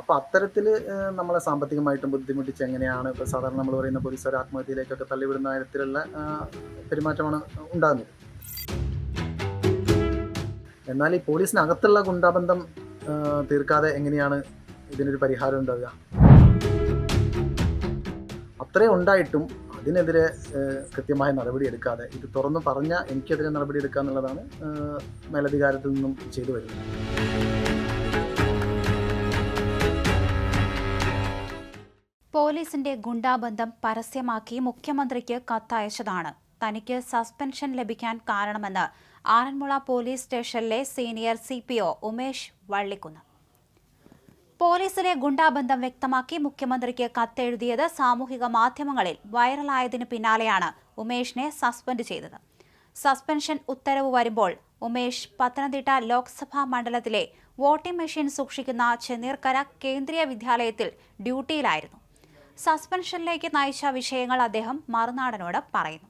അപ്പോൾ അത്തരത്തിൽ നമ്മളെ സാമ്പത്തികമായിട്ടും ബുദ്ധിമുട്ടിച്ച് എങ്ങനെയാണ് ഇപ്പോൾ സാധാരണ നമ്മൾ പറയുന്ന പോലീസ് ഒരു ആത്മഹത്യയിലേക്കൊക്കെ തള്ളിവിടുന്ന തരത്തിലുള്ള പെരുമാറ്റമാണ് ഉണ്ടാകുന്നത്. എന്നാൽ ഈ പോലീസിനകത്തുള്ള ഗുണ്ടാബന്ധം തീർക്കാതെ എങ്ങനെയാണ് ഇതിനൊരു പരിഹാരം ഉണ്ടാവുക? അത്രയും ഉണ്ടായിട്ടും അതിനെതിരെ കൃത്യമായ നടപടി എടുക്കാതെ ഇത് തുറന്നു പറഞ്ഞ എനിക്കെതിരെ നടപടി എടുക്കുക എന്നുള്ളതാണ് മേലധികാരത്തിൽ നിന്നും ചെയ്തു വരുന്നത്. പോലീസിന്റെ ഗുണ്ടാബന്ധം പരസ്യമാക്കി മുഖ്യമന്ത്രിക്ക് കത്തയച്ചതാണ്. തനിക്ക് സസ്പെൻഷൻ ലഭിക്കാൻ കാരണമെന്ന് ആറന്മുള പോലീസ് സ്റ്റേഷനിലെ senior C P O Umesh Vallikkunnu. പോലീസിലെ ഗുണ്ടാബന്ധം വ്യക്തമാക്കി മുഖ്യമന്ത്രിക്ക് കത്തെഴുതിയത് സാമൂഹിക മാധ്യമങ്ങളിൽ വൈറലായതിന് പിന്നാലെയാണ് ഉമേഷിനെ സസ്പെൻഡ് ചെയ്തത്. സസ്പെൻഷൻ ഉത്തരവ് വരുമ്പോൾ ഉമേഷ് പത്തനംതിട്ട ലോക്സഭാ മണ്ഡലത്തിലെ വോട്ടിംഗ് മെഷീൻ സൂക്ഷിക്കുന്ന ചെന്നീർക്കര കേന്ദ്രീയ വിദ്യാലയത്തിൽ ഡ്യൂട്ടിയിലായിരുന്നു. സസ്പെൻഷനിലേക്ക് നയിച്ച വിഷയങ്ങൾ അദ്ദേഹം മറുനാടനോട് പറയുന്നു.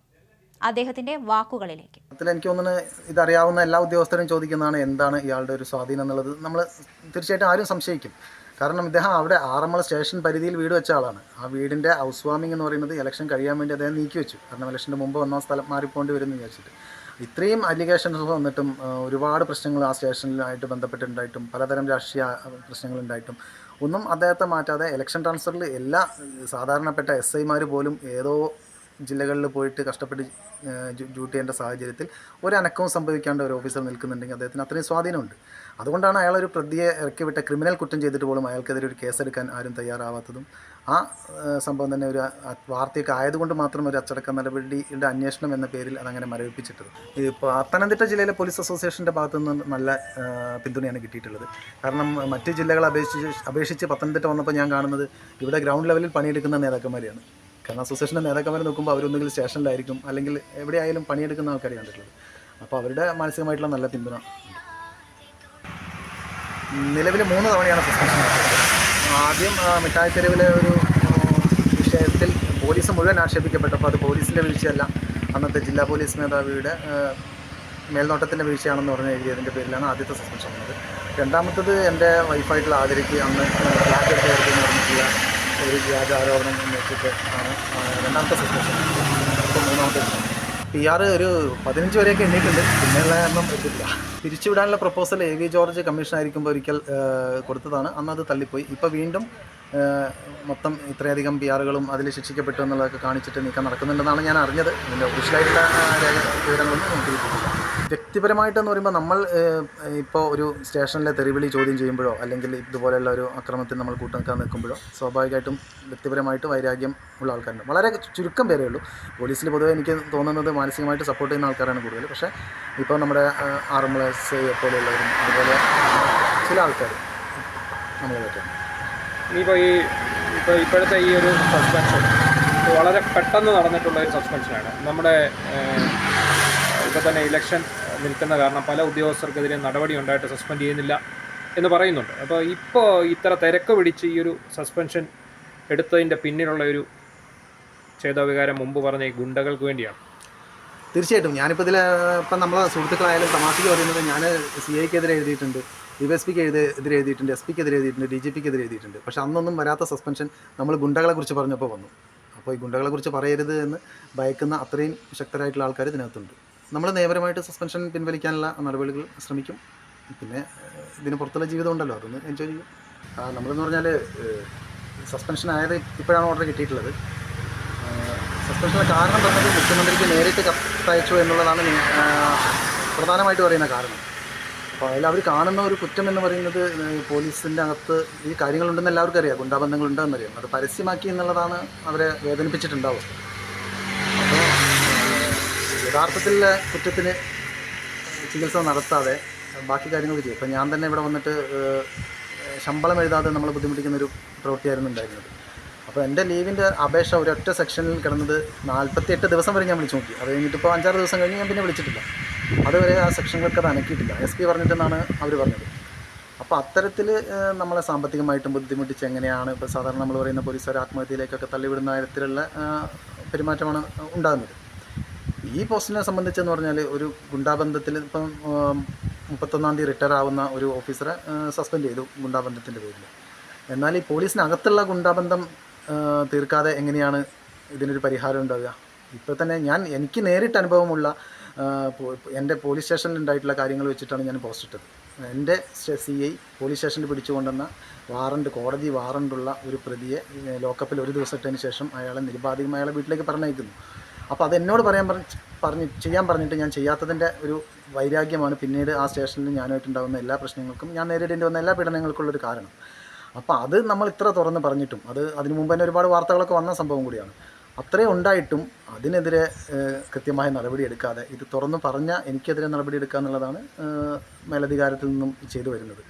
അദ്ദേഹത്തിന്റെ വാക്കുകളിലേക്ക്. എനിക്ക് തോന്നുന്നത് ഇതറിയാവുന്ന എല്ലാ ഉദ്യോഗസ്ഥരും ചോദിക്കുന്നതാണ് എന്താണ് ഇയാളുടെ ഒരു സ്വാധീനം എന്നുള്ളത്. നമ്മൾ തീർച്ചയായിട്ടും ആരും സംശയിക്കും. കാരണം ഇദ്ദേഹം അവിടെ ആറന്മുള സ്റ്റേഷൻ പരിധിയിൽ വീട് വെച്ച ആളാണ്. ആ വീടിന്റെ ഹൗസ് വാമിംഗ് എന്ന് പറയുന്നത് ഇലക്ഷൻ കഴിയാൻ വേണ്ടി അദ്ദേഹം നീക്കി വെച്ചു. കാരണം ഇലക്ഷന്റെ മുമ്പ് ഒന്നാം സ്ഥലം മാറിപ്പോണ്ടി വരും വിചാരിച്ചിട്ട്. ഇത്രയും അലിഗേഷൻസ് വന്നിട്ടും ഒരുപാട് പ്രശ്നങ്ങൾ ആ സ്റ്റേഷനിലായിട്ട് ബന്ധപ്പെട്ടുണ്ടായിട്ടും പലതരം രാഷ്ട്രീയ ഉണ്ടായിട്ടും ഒന്നും അദ്ദേഹത്തെ മാറ്റാതെ ഇലക്ഷൻ ട്രാൻസ്ഫറിൽ എല്ലാ സാധാരണപ്പെട്ട എസ് ഐമാർ പോലും ഏതോ ജില്ലകളിൽ പോയിട്ട് കഷ്ടപ്പെട്ട് ഡ്യൂട്ടി ചെയ്യേണ്ട സാഹചര്യത്തിൽ ഒരനക്കവും സംഭവിക്കാണ്ട് ഒരു ഓഫീസർ നിൽക്കുന്നുണ്ടെങ്കിൽ അദ്ദേഹത്തിന് അത്രയും സ്വാധീനമുണ്ട്. അതുകൊണ്ടാണ് അയാൾ ഒരു പ്രതിയെ ഇറക്കി വിട്ട ക്രിമിനൽ കുറ്റം ചെയ്തിട്ട് പോലും അയാൾക്കെതിരെ ഒരു കേസെടുക്കാൻ ആരും തയ്യാറാവാത്തതും ആ സംഭവം തന്നെ ഒരു വാർത്തയൊക്കെ ആയതുകൊണ്ട് മാത്രം ഒരു അച്ചടക്ക നടപടിയുടെ അന്വേഷണം എന്ന പേരിൽ അതങ്ങനെ മരവിപ്പിച്ചിട്ടത്. ഇപ്പോൾ പത്തനംതിട്ട ജില്ലയിലെ പോലീസ് അസോസിയേഷന്റെ ഭാഗത്തു നിന്ന് നല്ല പിന്തുണയാണ് കിട്ടിയിട്ടുള്ളത്. കാരണം മറ്റ് ജില്ലകളെ അപേക്ഷിച്ച് അപേക്ഷിച്ച് പത്തനംതിട്ട വന്നപ്പോൾ ഞാൻ കാണുന്നത് ഇവിടെ ഗ്രൗണ്ട് ലെവലിൽ പണിയെടുക്കുന്ന നേതാക്കന്മാരെയാണ്. കാരണം അസോസിയേഷന്റെ നേതാക്കന്മാരെ നോക്കുമ്പോൾ അവരൊന്നുകിൽ സ്റ്റേഷനിലായിരിക്കും അല്ലെങ്കിൽ എവിടെയായാലും പണിയെടുക്കുന്ന ആൾക്കാരെ കണ്ടിട്ടുള്ളത്. അപ്പോൾ അവരുടെ മാനസികമായിട്ടുള്ള നല്ല പിന്തുണ. നിലവിൽ മൂന്ന് തവണയാണ് സസ്പെൻഷൻ ആദ്യം ആ, മിഠായി തെരുവിലെ ഒരു വിഷയത്തിൽ പോലീസ് മുഴുവൻ ആക്ഷേപിക്കപ്പെട്ടപ്പോൾ അത് പോലീസിന്റെ വീഴ്ചയല്ല. അന്നത്തെ ജില്ലാ പോലീസ് മേധാവിയുടെ മേൽനോട്ടത്തിന്റെ വീഴ്ചയാണെന്ന് പറഞ്ഞ് എഴുതിയതിന്റെ പേരിലാണ് ആദ്യത്തെ സസ്പെൻഷൻ വന്നത് രണ്ടാമത്തത് എന്റെ വൈഫായിട്ടുള്ള ആദരിക്ക് അന്ന് ബ്ലാക്ക് എടുത്ത് പറഞ്ഞിട്ടുള്ള ഒരു വ്യാജ ആരോപണം രണ്ടാമത്തെ സസ്പെൻഷൻ മൂന്നാമത്തെ പി ആർ ഒരു പതിനഞ്ച് വരെയൊക്കെ എണ്ണിയിട്ടുണ്ട്. പിന്നെയുള്ള എണ്ണം എത്തില്ല പിരിച്ചുവിടാനുള്ള proposal A V George commission ആയിരിക്കുമ്പോൾ ഒരിക്കൽ കൊടുത്തതാണ്. അന്ന് അത് തള്ളിപ്പോയി. ഇപ്പോൾ വീണ്ടും മൊത്തം ഇത്രയധികം പി ആറുകളും അതിൽ ശിക്ഷിക്കപ്പെട്ടു എന്നുള്ളതൊക്കെ കാണിച്ചിട്ട് നീക്കം നടക്കുന്നുണ്ടെന്നാണ് ഞാൻ അറിഞ്ഞത്. ഇതിന്റെ ഒഫീഷ്യലായിട്ടുള്ള വിവരങ്ങളൊന്നും നമുക്ക് കിട്ടിയിട്ടില്ല. വ്യക്തിപരമായിട്ടെന്ന് പറയുമ്പോൾ നമ്മൾ ഇപ്പോൾ ഒരു സ്റ്റേഷനിലെ തെറിവിളി ചോദ്യം ചെയ്യുമ്പോഴോ അല്ലെങ്കിൽ ഇതുപോലെയുള്ള ഒരു അക്രമത്തിൽ നമ്മൾ കൂട്ടുനിൽക്കാൻ നിൽക്കുമ്പോഴോ സ്വാഭാവികമായിട്ടും വ്യക്തിപരമായിട്ട് വൈരാഗ്യം ഉള്ള ആൾക്കാരുണ്ട്. വളരെ ചുരുക്കം പേരേ ഉള്ളൂ. പോലീസിൽ പൊതുവേ എനിക്ക് തോന്നുന്നത് മാനസികമായിട്ട് സപ്പോർട്ട് ചെയ്യുന്ന ആൾക്കാരാണ് കൂടുതൽ. പക്ഷേ ഇപ്പോൾ നമ്മുടെ ആർഎംഎൽ എസ് ഐ പോലെയുള്ളവരും അതുപോലെ ചില ആൾക്കാർ നമ്മളെ പറ്റും ഇനിയിപ്പോൾ ഈ ഇപ്പോൾ ഇപ്പോഴത്തെ ഈ ഒരു സസ്പെൻഷൻ വളരെ പെട്ടെന്ന് നടന്നിട്ടുള്ള ഒരു സസ്പെൻഷനാണ് നമ്മുടെ ഇപ്പോൾ തന്നെ ഇലക്ഷൻ നിൽക്കുന്ന കാരണം പല ഉദ്യോഗസ്ഥർക്കെതിരെ നടപടി ഉണ്ടായിട്ട് സസ്പെൻഡ് ചെയ്യുന്നില്ല എന്ന് പറയുന്നുണ്ട്. അപ്പോൾ ഇപ്പോൾ ഇത്ര തിരക്ക് പിടിച്ച് ഈ ഒരു സസ്പെൻഷൻ എടുത്തതിന്റെ പിന്നിലുള്ള ഒരു ചേതോവികാരം മുമ്പ് പറഞ്ഞ ഈ ഗുണ്ടകൾക്ക് വേണ്ടിയാണ്. തീർച്ചയായിട്ടും. ഞാനിപ്പോൾ ഇതിൽ ഇപ്പം നമ്മളെ സുഹൃത്തുക്കളായാലും തമാശയ്ക്ക് പറയുന്നത് ഞാൻ സി ഐക്കെതിരെ എഴുതിയിട്ടുണ്ട് ഡി എസ് പിക്ക് എഴുതി എതിരെ എഴുതിയിട്ടുണ്ട് എസ് പിക്ക് എതിരെ എഴുതിയിട്ടുണ്ട് ഡി ജി പിക്ക് എതിരെ എഴുതിയിട്ടുണ്ട്. പക്ഷേ അന്നൊന്നും വരാത്ത സസ്പെൻഷൻ നമ്മൾ ഗുണ്ടകളെ കുറിച്ച് പറഞ്ഞപ്പോൾ വന്നു. അപ്പോൾ ഈ ഗുണ്ടകളെ കുറിച്ച് പറയരുത് എന്ന് ഭയക്കുന്ന അത്രയും ശക്തരായിട്ടുള്ള ആൾക്കാർ ഇതിനകത്തുണ്ട്. നമ്മൾ നിയമപരമായിട്ട് സസ്പെൻഷൻ പിൻവലിക്കാനുള്ള നടപടികൾ ശ്രമിക്കും. പിന്നെ ഇതിന് പുറത്തുള്ള ജീവിതം ഉണ്ടല്ലോ അതൊന്ന് എൻജോയ് ചെയ്യും. നമ്മളെന്ന് പറഞ്ഞാൽ സസ്പെൻഷൻ ആയത് ഇപ്പോഴാണ് ഓർഡർ കിട്ടിയിട്ടുള്ളത്. സസ്പെൻഷന് കാരണം പറഞ്ഞത് മുഖ്യമന്ത്രിക്ക് നേരിട്ട് കത്തയച്ചു എന്നുള്ളതാണ് പ്രധാനമായിട്ട് പറയുന്ന കാരണം. അപ്പോൾ അതിൽ അവർ കാണുന്ന ഒരു കുറ്റം എന്ന് പറയുന്നത് പോലീസിന്റെ അകത്ത് ഈ കാര്യങ്ങളുണ്ടെന്ന് എല്ലാവർക്കും അറിയാം ഗുണ്ടാബന്ധങ്ങളുണ്ടെന്നറിയാം അത് പരസ്യമാക്കി എന്നുള്ളതാണ് അവരെ വേദനിപ്പിച്ചിട്ടുണ്ടാവും അപ്പോൾ യഥാർത്ഥത്തിൽ കുറ്റത്തിന് ചികിത്സ നടത്താതെ ബാക്കി കാര്യങ്ങൾ ചെയ്യും ഇപ്പം ഞാൻ തന്നെ ഇവിടെ വന്നിട്ട് ശമ്പളം എഴുതാതെ നമ്മൾ ബുദ്ധിമുട്ടിക്കുന്ന ഒരു പ്രവൃത്തിയായിരുന്നു ഉണ്ടായിരുന്നത്. അപ്പോൾ എന്റെ ലീവിന്റെ അപേക്ഷ ഒരൊറ്റ സെക്ഷനിൽ കിടന്നത് നാൽപ്പത്തി എട്ട് ദിവസം വരെ ഞാൻ വിളിച്ചു നോക്കി. അത് കഴിഞ്ഞിട്ട് ഇപ്പോൾ അഞ്ചാറ് ദിവസം കഴിഞ്ഞ് ഞാൻ പിന്നെ വിളിച്ചിട്ടില്ല. അതുവരെ ആ സെക്ഷനുകൾക്ക് അത് അനക്കിയിട്ടില്ല. എസ് പി പറഞ്ഞിട്ടെന്നാണ് അവർ പറഞ്ഞത്. അപ്പോൾ അത്തരത്തിൽ നമ്മളെ സാമ്പത്തികമായിട്ടും ബുദ്ധിമുട്ടിച്ച് എങ്ങനെയാണ് ഇപ്പോൾ സാധാരണ നമ്മൾ പറയുന്ന പോലീസുകാർ ആത്മഹത്യയിലേക്കൊക്കെ തള്ളിവിടുന്ന തരത്തിലുള്ള പെരുമാറ്റമാണ് ഉണ്ടാകുന്നത്. ഈ പോസ്റ്റിനെ സംബന്ധിച്ചെന്ന് പറഞ്ഞാൽ ഒരു ഗുണ്ടാബന്ധത്തിൽ ഇപ്പം മുപ്പത്തൊന്നാം തീയതി റിട്ടയർ ആവുന്ന ഒരു ഓഫീസറെ സസ്പെൻഡ് ചെയ്തു ഗുണ്ടാബന്ധത്തിന്റെ പേരിൽ എന്നാൽ ഈ പോലീസിനകത്തുള്ള ഗുണ്ടാബന്ധം തീർക്കാതെ എങ്ങനെയാണ് ഇതിനൊരു പരിഹാരം ഉണ്ടാവുക? ഇപ്പോൾ തന്നെ ഞാൻ എനിക്ക് നേരിട്ട് അനുഭവമുള്ള എന്റെ പോലീസ് സ്റ്റേഷനിൽ ഉണ്ടായിട്ടുള്ള കാര്യങ്ങൾ വെച്ചിട്ടാണ് ഞാൻ പോസ്റ്റ് ഇട്ടത്. എന്റെ സി ഐ പോലീസ് സ്റ്റേഷനിൽ പിടിച്ചുകൊണ്ടുവന്ന വാറണ്ട് കോടതി വാറണ്ടുള്ള ഒരു പ്രതിയെ ലോക്കപ്പിൽ ഒരു ദിവസത്തിന് ശേഷം അയാളെ നിരുപാധികം അയാളെ വീട്ടിലേക്ക് പറഞ്ഞയക്കുന്നു. അപ്പോൾ അത് എന്നോട് പറയാൻ പറഞ്ഞ് പറഞ്ഞ് ചെയ്യാൻ പറഞ്ഞിട്ട് ഞാൻ ചെയ്യാത്തതിന്റെ ഒരു വൈരാഗ്യമാണ് പിന്നീട് ആ സ്റ്റേഷനിൽ ഞാനായിട്ടുണ്ടാകുന്ന എല്ലാ പ്രശ്നങ്ങൾക്കും ഞാൻ നേരിടേണ്ടി വന്ന എല്ലാ പീഡനങ്ങൾക്കുള്ളൊരു കാരണം. അപ്പോൾ അത് നമ്മൾ ഇത്ര തുറന്ന് പറഞ്ഞിട്ടും അത് അതിനു മുമ്പ് തന്നെ ഒരുപാട് വാർത്തകളൊക്കെ വന്ന സംഭവം കൂടിയാണ്. അത്രയും ഉണ്ടായിട്ടും അതിനെതിരെ കൃത്യമായ നടപടി എടുക്കാതെ ഇത് തുറന്ന് പറഞ്ഞ എനിക്കെതിരെ നടപടി എടുക്കുക എന്നുള്ളതാണ് മേലധികാരത്തിൽ നിന്നും ചെയ്തു വരുന്നത്.